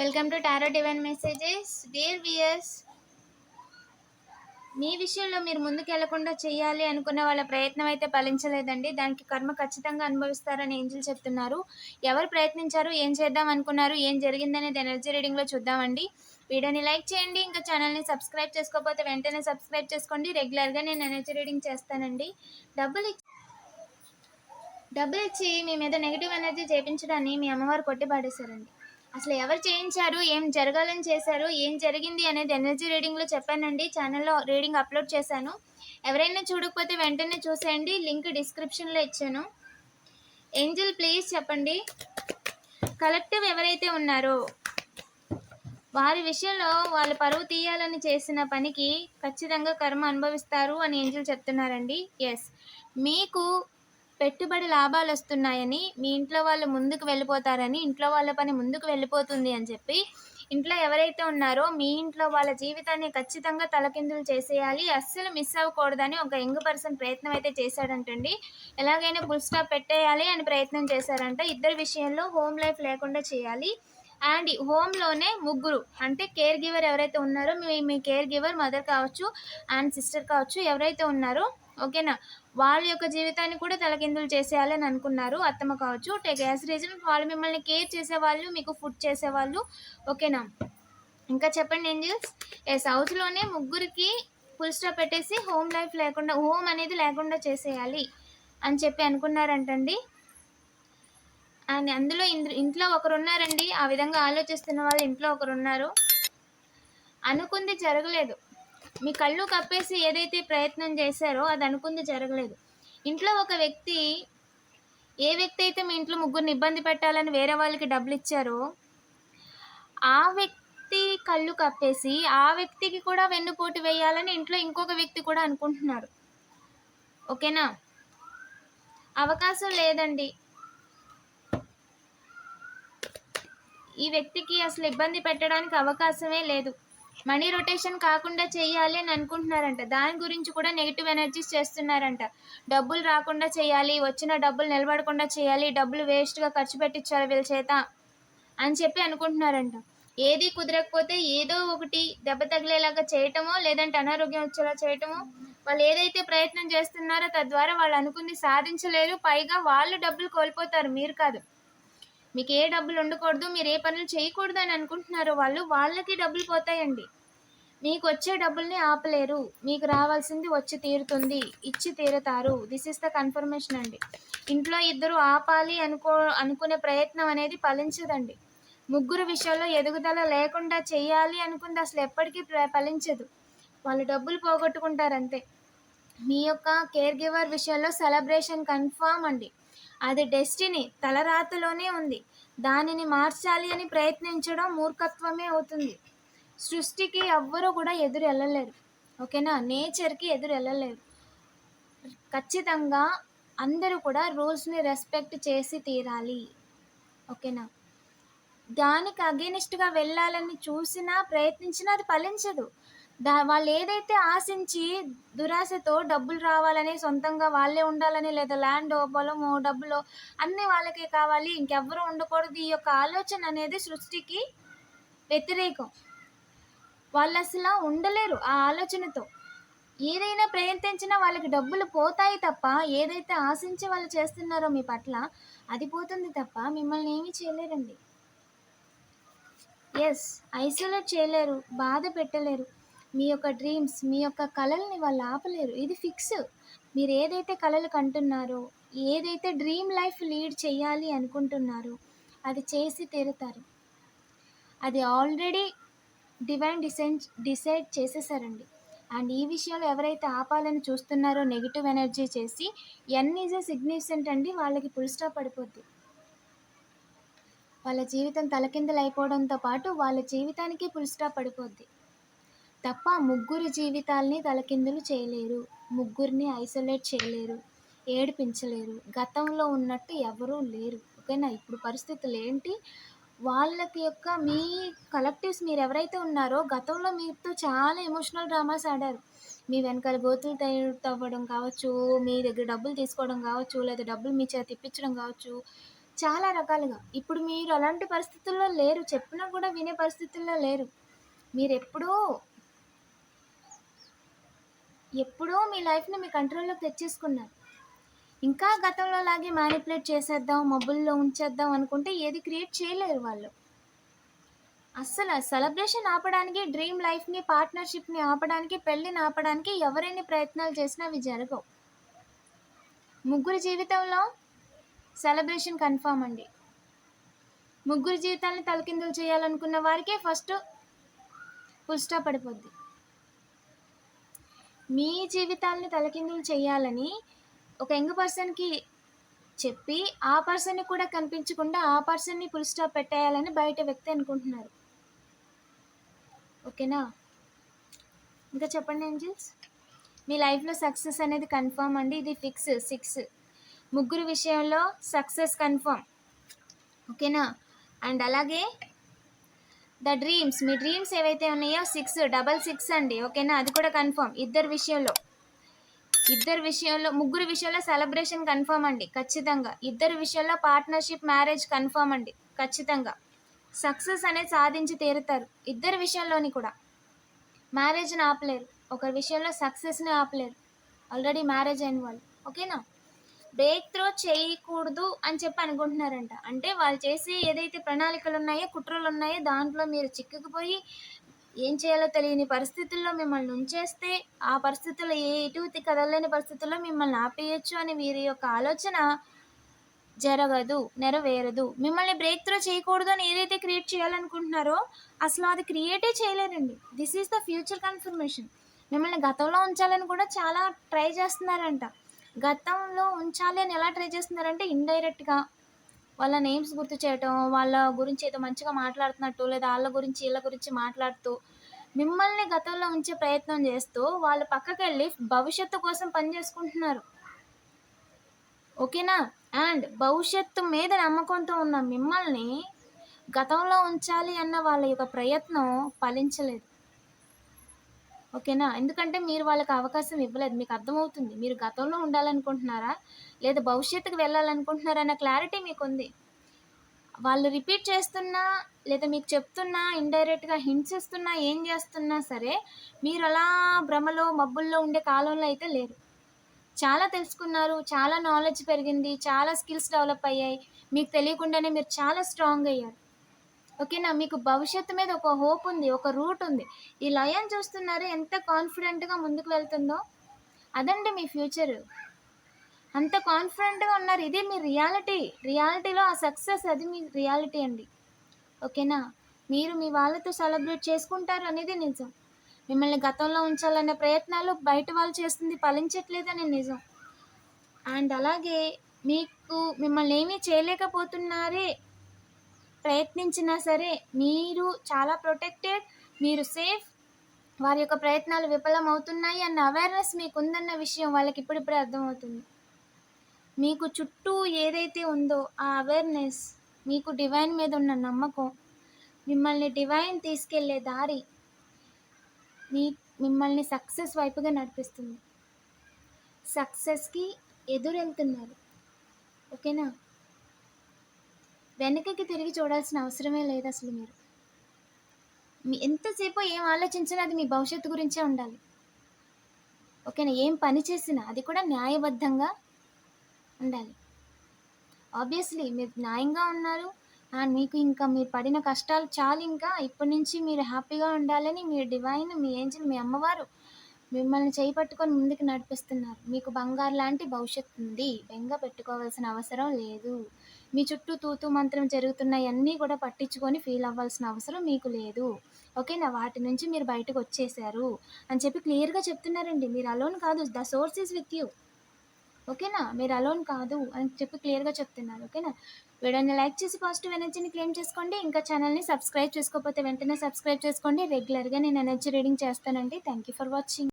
Welcome to tarot divine messages dear viewers మీ విషయంలో మీరు ముందుకు వెళ్ళకుండా చేయాలి అనుకున్న వాళ్ళ ప్రయత్నం అయితే ఫలించలేదండి. దానికి కర్మ ఖచ్చితంగా అనుభవిస్తారని ఏంజిల్ చెప్తున్నారు. ఎవరు ప్రయత్నించారు ఏం చేద్దాం అనుకున్నారు ఏం జరిగిందనేది ఎనర్జీ రీడింగ్లో చూద్దామండి. వీడియోని లైక్ చేయండి ఇంకా ఛానల్ని సబ్స్క్రైబ్ చేసుకోకపోతే వెంటనే సబ్స్క్రైబ్ చేసుకోండి. రెగ్యులర్గా నేను ఎనర్జీ రీడింగ్ చేస్తానండి. డబ్బులు డబ్బులు ఇచ్చి మీ మీద నెగిటివ్ ఎనర్జీ చేయించడాన్ని మీ అమ్మవారు కొట్టి పాడేశారండి అసలు ఎవరు చేయించారు? ఏం జరగాలని చేశారు? ఏం జరిగింది అనేది ఎనర్జీ రీడింగ్లో చెప్పానండి. ఛానల్లో రీడింగ్ అప్లోడ్ చేశాను. ఎవరైనా చూడకపోతే వెంటనే చూసేయండి. లింక్ డిస్క్రిప్షన్లో ఇచ్చాను. ఏంజల్ ప్లీజ్ చెప్పండి. కలెక్టివ్ ఎవరైతే ఉన్నారో వారి విషయంలో వాళ్ళు పరువు తీయాలని చేసిన పనికి ఖచ్చితంగా కర్మ అనుభవిస్తారు అని ఏంజల్ చెప్తున్నారండి. ఎస్ మీకు పెట్టుబడి లాభాలు వస్తున్నాయని మీ ఇంట్లో వాళ్ళు ముందుకు వెళ్ళిపోతారని ఇంట్లో వాళ్ళ పని ముందుకు వెళ్ళిపోతుంది అని చెప్పి ఇంట్లో ఎవరైతే ఉన్నారో మీ ఇంట్లో వాళ్ళ జీవితాన్ని ఖచ్చితంగా తలకిందులు చేసేయాలి. అస్సలు మిస్ అవ్వకూడదని ఒక యంగ్ పర్సన్ ప్రయత్నం అయితే చేశాడంటండి. ఎలాగైనా ఫుల్ స్టాప్ పెట్టేయాలి అని ప్రయత్నం చేశారంట. ఇద్దరు విషయంలో హోమ్ లైఫ్ లేకుండా చేయాలి. అండ్ హోమ్లోనే ముగ్గురు అంటే కేర్ గివర్ ఎవరైతే ఉన్నారో మీ మీ కేర్ గివర్ మదర్ కావచ్చు అండ్ సిస్టర్ కావచ్చు ఎవరైతే ఉన్నారో ఓకేనా? వాళ్ళ యొక్క జీవితాన్ని కూడా తలకిందులు చేసేయాలని అనుకున్నారు. అత్తమ్మ కావచ్చు టేక్ యాజ్ రీజన్ వాళ్ళు మిమ్మల్ని కేర్ చేసేవాళ్ళు మీకు ఫుడ్ చేసేవాళ్ళు. ఓకేనా? ఇంకా చెప్పండి ఏంజిల్స్? ఎస్ హౌస్లోనే ముగ్గురికి ఫుల్ స్టాప్ పెట్టేసి హోమ్ లైఫ్ లేకుండా హోమ్ అనేది లేకుండా చేసేయాలి అని చెప్పి అనుకున్నారంటండి. అండ్ అందులో ఇంట్లో ఒకరు ఉన్నారండి ఆ విధంగా ఆలోచిస్తున్న వాళ్ళు ఇంట్లో ఒకరు ఉన్నారు అనుకుంది జరగలేదు. మీ కళ్ళు కప్పేసి ఏదైతే ప్రయత్నం చేశారో అది అనుకుంది జరగలేదు. ఇంట్లో ఒక వ్యక్తి ఏ వ్యక్తి అయితే మీ ఇంట్లో ముగ్గురిని ఇబ్బంది పెట్టాలని వేరే వాళ్ళకి డబ్బులు ఇచ్చారో ఆ వ్యక్తి కళ్ళు కప్పేసి ఆ వ్యక్తికి కూడా వెన్నుపోటు వేయాలని ఇంట్లో ఇంకొక వ్యక్తి కూడా అనుకుంటున్నారు ఓకేనా? అవకాశం లేదండి. ఈ వ్యక్తికి అసలు ఇబ్బంది పెట్టడానికి అవకాశమే లేదు. మనీ రొటేషన్ కాకుండా చేయాలి అని అనుకుంటున్నారంట. దాని గురించి కూడా నెగిటివ్ ఎనర్జీస్ చేస్తున్నారంట. డబ్బులు రాకుండా చేయాలి వచ్చిన డబ్బులు నిలబడకుండా చేయాలి డబ్బులు వేస్ట్గా ఖర్చు పెట్టించాలి వీళ్ళ చేత అని చెప్పి అనుకుంటున్నారంట. ఏది కుదరకపోతే ఏదో ఒకటి దెబ్బ తగిలేలాగా చేయటమో లేదంటే అనారోగ్యం వచ్చేలా చేయటమో వాళ్ళు ఏదైతే ప్రయత్నం చేస్తున్నారో తద్వారా వాళ్ళు అనుకుంది సాధించలేరు. పైగా వాళ్ళు డబ్బులు కోల్పోతారు. మీరు కాదు. మీకు ఏ డబ్బులు ఉండకూడదు మీరు ఏ పనులు చేయకూడదు అని అనుకుంటున్నారో వాళ్ళు వాళ్ళకి డబ్బులు పోతాయండి. మీకు వచ్చే డబ్బుల్ని ఆపలేరు. మీకు రావాల్సింది వచ్చి తీరుతుంది ఇచ్చి తీరుతారు. దిస్ ఇస్ ద కన్ఫర్మేషన్ అండి. ఇంట్లో ఇద్దరు ఆపాలి అనుకో అనుకునే ప్రయత్నం అనేది ఫలించదండి. ముగ్గురు విషయంలో ఎదుగుదల లేకుండా చేయాలి అనుకుంది అసలు ఎప్పటికీ ప్ర- ఫలించదు. వాళ్ళు డబ్బులు పోగొట్టుకుంటారు అంతే. మీ యొక్క కేర్ గివర్ విషయంలో సెలబ్రేషన్ కన్ఫామ్ అండి. అది డెస్టినీ తలరాతలోనే ఉంది. దానిని మార్చాలి అని ప్రయత్నించడం మూర్ఖత్వమే అవుతుంది. సృష్టికి ఎవ్వరూ కూడా ఎదురు వెళ్ళలేరు ఓకేనా? నేచర్కి ఎదురు వెళ్ళలేరు ఖచ్చితంగా అందరూ కూడా రూల్స్ని రెస్పెక్ట్ చేసి తీరాలి. ఓకేనా? దానికి అగేనిస్ట్గా వెళ్ళాలని చూసినా ప్రయత్నించినా అది ఫలించదు. దా వాళ్ళు ఏదైతే ఆశించి దురాశతో డబ్బులు రావాలని సొంతంగా వాళ్ళే ఉండాలని లేదా ల్యాండ్ పొలము డబ్బులు అన్నీ వాళ్ళకే కావాలి. ఇంకెవ్వరూ ఉండకూడదు. ఈ యొక్క ఆలోచన అనేది సృష్టికి వ్యతిరేకం. వాళ్ళు అసలు ఉండలేరు ఆ ఆలోచనతో. ఏదైనా ప్రయత్నించినా వాళ్ళకి డబ్బులు పోతాయి తప్ప ఏదైతే ఆశించి వాళ్ళు చేస్తున్నారో మీ పట్ల అది పోతుంది తప్ప మిమ్మల్ని ఏమీ చేయలేరండి. ఎస్ ఐసోలేట్ చేయలేరు బాధ పెట్టలేరు. మీ యొక్క డ్రీమ్స్ మీ యొక్క కళల్ని వాళ్ళు ఆపలేరు. ఇది ఫిక్స్ మీరు ఏదైతే కళలు కంటున్నారో ఏదైతే డ్రీమ్ లైఫ్ లీడ్ చేయాలి అనుకుంటున్నారో అది చేసి తీరుతారు. అది ఆల్రెడీ డివైన్ డిసైడ్ డిసైడ్ చేసేసారండి. అండ్ ఈ విషయంలో ఎవరైతే ఆపాలని చూస్తున్నారో నెగిటివ్ ఎనర్జీ చేసి ఎన్ ఈజ్ ఎ సిగ్నిఫికెంట్ అండి వాళ్ళకి ఫుల్ స్టాప్ పడిపోద్ది. వాళ్ళ జీవితం తలకిందలు అయిపోవడంతో పాటు వాళ్ళ జీవితానికి ఫుల్ స్టాప్ పడిపోద్ది. తప్ప ముగ్గురు జీవితాల్ని తలకిందులు చేయలేరు. ముగ్గురిని ఐసోలేట్ చేయలేరు. ఏడిపించలేరు. గతంలో ఉన్నట్టు ఎవరూ లేరు. ఓకేనా? ఇప్పుడు పరిస్థితులు ఏంటి? వాళ్ళకి యొక్క మీ కలెక్టివ్స్ మీరు ఎవరైతే ఉన్నారో గతంలో మీతో చాలా ఎమోషనల్ డ్రామాస్ ఆడారు. మీ వెనకాల గోతులు తవ్వడం కావచ్చు మీ దగ్గర డబ్బులు తీసుకోవడం కావచ్చు లేదా డబ్బులు మీ చేత ఇప్పించడం కావచ్చు చాలా రకాలుగా. ఇప్పుడు మీరు అలాంటి పరిస్థితుల్లో లేరు. చెప్పినా కూడా వినే పరిస్థితుల్లో లేరు. మీరు ఎప్పుడూ ఎప్పుడూ మీ లైఫ్ని మీ కంట్రోల్లోకి తెచ్చేసుకున్నారు. ఇంకా గతంలో లాగే మ్యానిపులేట్ చేసేద్దాం మబ్బుల్లో ఉంచేద్దాం అనుకుంటే ఏది క్రియేట్ చేయలేరు వాళ్ళు. అస్సలు సెలబ్రేషన్ ఆపడానికి డ్రీమ్ లైఫ్ని పార్ట్నర్షిప్ని ఆపడానికి పెళ్ళిని ఆపడానికి ఎవరైనా ప్రయత్నాలు చేసినా అవి జరగవు. ముగ్గురు జీవితంలో సెలబ్రేషన్ కన్ఫామ్ అండి. ముగ్గురు జీవితాన్ని తలకిందులు చేయాలనుకున్న వారికే ఫస్ట్ పుల్స్టా పడిపోద్ది. మీ జీవితాలని తలకిందులు చేయాలని ఒక యంగ్ పర్సన్కి చెప్పి ఆ పర్సన్ని కూడా కనిపించకుండా ఆ పర్సన్ని ఫుల్ స్టాప్ పెట్టేయాలని బయట వ్యక్తి అనుకుంటున్నారు. ఓకేనా? ఇంకా చెప్పండి ఏంజిల్స్? మీ లైఫ్లో సక్సెస్ అనేది కన్ఫర్మ్ అండి? ఇది ఫిక్స్ సిక్స్. ముగ్గురు విషయంలో సక్సెస్ కన్ఫర్మ్. ఓకేనా? అండ్ అలాగే ద డ్రీమ్స్. మీ డ్రీమ్స్ ఏవైతే ఉన్నాయో సిక్స్ డబల్ సిక్స్ అండి. ఓకేనా? అది కూడా కన్ఫర్మ్. ఇద్దరు విషయంలో. ఇద్దరు విషయంలో ముగ్గురు విషయంలో సెలబ్రేషన్ కన్ఫర్మ్ అండి. ఖచ్చితంగా. ఇద్దరు విషయంలో పార్ట్నర్షిప్ మ్యారేజ్ కన్ఫర్మ్ అండి. ఖచ్చితంగా. సక్సెస్ అనేది సాధించి తీరుతారు. ఇద్దరు విషయంలోని కూడా. మ్యారేజ్ని ఆపలేరు. ఒకరి విషయంలో సక్సెస్ని ఆపలేరు. ఆల్రెడీ మ్యారేజ్ అయిన వాళ్ళు. ఓకేనా? బ్రేక్ త్రో చేయకూడదు అని చెప్పి అనుకుంటున్నారంట. అంటే వాళ్ళు చేసే ఏదైతే ప్రణాళికలు ఉన్నాయో కుట్రలు ఉన్నాయో దాంట్లో మీరు చిక్కుకుపోయి ఏం చేయాలో తెలియని పరిస్థితుల్లో మిమ్మల్ని ఉంచేస్తే ఆ పరిస్థితుల్లో ఏ ఇటు కదలలేని పరిస్థితుల్లో మిమ్మల్ని ఆపేయచ్చు అని వీరి యొక్క ఆలోచన జరగదు నెరవేరదు. మిమ్మల్ని బ్రేక్ త్రో చేయకూడదు అని ఏదైతే క్రియేట్ చేయాలనుకుంటున్నారో అసలు అది క్రియేటే చేయలేరండి. This is the future confirmation మిమ్మల్ని గతంలో ఉంచాలని కూడా చాలా ట్రై చేస్తున్నారంట. గతంలో ఉంచాలి అని ఎలా ట్రై చేస్తున్నారంటే ఇండైరెక్ట్గా వాళ్ళ నేమ్స్ గుర్తు చేయటం వాళ్ళ గురించి ఏదో మంచిగా మాట్లాడుతున్నట్టు లేదా వాళ్ళ గురించి వీళ్ళ గురించి మాట్లాడుతూ మిమ్మల్ని గతంలో ఉంచే ప్రయత్నం చేస్తూ వాళ్ళు పక్కకి వెళ్ళి భవిష్యత్తు కోసం పని చేసుకుంటున్నారు. ఓకేనా? అండ్ భవిష్యత్తు మీద నమ్మకంతో ఉన్న మిమ్మల్ని గతంలో ఉంచాలి అన్న వాళ్ళ యొక్క ప్రయత్నం ఫలించలేదు. ఓకేనా? ఎందుకంటే మీరు వాళ్ళకి అవకాశం ఇవ్వలేదు. మీకు అర్థమవుతుంది. మీరు గతంలో ఉండాలనుకుంటున్నారా? లేదా భవిష్యత్తుకు వెళ్ళాలనుకుంటున్నారా అన్న క్లారిటీ మీకు ఉంది వాళ్ళు రిపీట్ చేస్తున్నా లేదా మీకు చెప్తున్నా ఇండైరెక్ట్గా హింట్స్ ఇస్తున్నా ఏం చేస్తున్నా సరే మీరు అలా భ్రమలో మబ్బుల్లో ఉండే కాలంలో అయితే లేరు. చాలా తెలుసుకున్నారు. చాలా నాలెడ్జ్ పెరిగింది. చాలా స్కిల్స్ డెవలప్ అయ్యాయి. మీకు తెలియకుండానే మీరు చాలా స్ట్రాంగ్ అయ్యారు. ఓకేనా? మీకు భవిష్యత్తు మీద ఒక హోప్ ఉంది ఒక రూట్ ఉంది. ఈ లయన్ చూస్తున్నారు ఎంత కాన్ఫిడెంట్గా ముందుకు వెళ్తుందో. అదండి మీ ఫ్యూచర్. అంత కాన్ఫిడెంట్గా ఉన్నారు ఇది మీ రియాలిటీ రియాలిటీలో ఆ సక్సెస్ అది మీ రియాలిటీ అండి. ఓకేనా? మీరు మీ వాళ్ళతో సెలబ్రేట్ చేసుకుంటారు అనేది నిజం. మిమ్మల్ని గతంలో ఉంచాలనే ప్రయత్నాలు బయట వాళ్ళు చేస్తుంది ఫలించట్లేదని నిజం. అండ్ అలాగే మీకు మిమ్మల్ని ఏమీ చేయలేకపోతున్నారే ప్రయత్నించినా సరే మీరు చాలా ప్రొటెక్టెడ్ మీరు సేఫ్ వారి యొక్క ప్రయత్నాలు విఫలమవుతున్నాయి అన్న అవేర్నెస్ మీకు ఉందన్న విషయం వాళ్ళకి ఇప్పుడిప్పుడే అర్థమవుతుంది. మీకు చుట్టూ ఏదైతే ఉందో ఆ అవేర్నెస్ మీకు డివైన్ మీద ఉన్న నమ్మకం మిమ్మల్ని డివైన్ తీసుకెళ్ళే దారి మీ మిమ్మల్ని సక్సెస్ వైపుగా నడిపిస్తుంది. సక్సెస్కి ఎదురెళ్తున్నారు. ఓకేనా వెనకకి తిరిగి చూడాల్సిన అవసరమే లేదు అసలు మీరు. మీ ఎంతసేపు ఏం ఆలోచించినా అది మీ భవిష్యత్తు గురించే ఉండాలి. ఓకేనా? ఏం పని చేసినా అది కూడా న్యాయబద్ధంగా ఉండాలి. ఆబ్వియస్లీ మీరు న్యాయంగా ఉన్నారు. అండ్ మీకు ఇంకా మీరు పడిన కష్టాలు చాలు ఇంకా ఇప్పటి నుంచి మీరు హ్యాపీగా ఉండాలని మీ డివైన్ మీ ఏంజిల్ మీ అమ్మవారు మిమ్మల్ని చేయి పట్టుకొని ముందుకు నడిపిస్తున్నారు. మీకు బంగారు లాంటి భవిష్యత్తు ఉంది. బెంగ పెట్టుకోవాల్సిన అవసరం లేదు. మీ చుట్టూ తూతు మంత్రం జరుగుతున్నాయన్నీ కూడా పట్టించుకొని ఫీల్ అవ్వాల్సిన అవసరం మీకు లేదు. ఓకేనా? వాటి నుంచి మీరు బయటకు వచ్చేసారు అని చెప్పి క్లియర్గా చెప్తున్నారండి. మీరు అలోన్ కాదు. The source is with you ఓకేనా? మీరు అలోన్ కాదు అని చెప్పి క్లియర్గా చెప్తున్నారు. ఓకేనా? వీడియోని లైక్ చేసి పాజిటివ్ ఎనర్జీని క్లెయిమ్ చేసుకోండి. ఇంకా ఛానల్ని సబ్స్క్రైబ్ చేసుకోకపోతే వెంటనే సబ్స్క్రైబ్ చేసుకోండి. రెగ్యులర్గా నేను ఎనర్జీ రీడింగ్ చేస్తానండి. Thank you for watching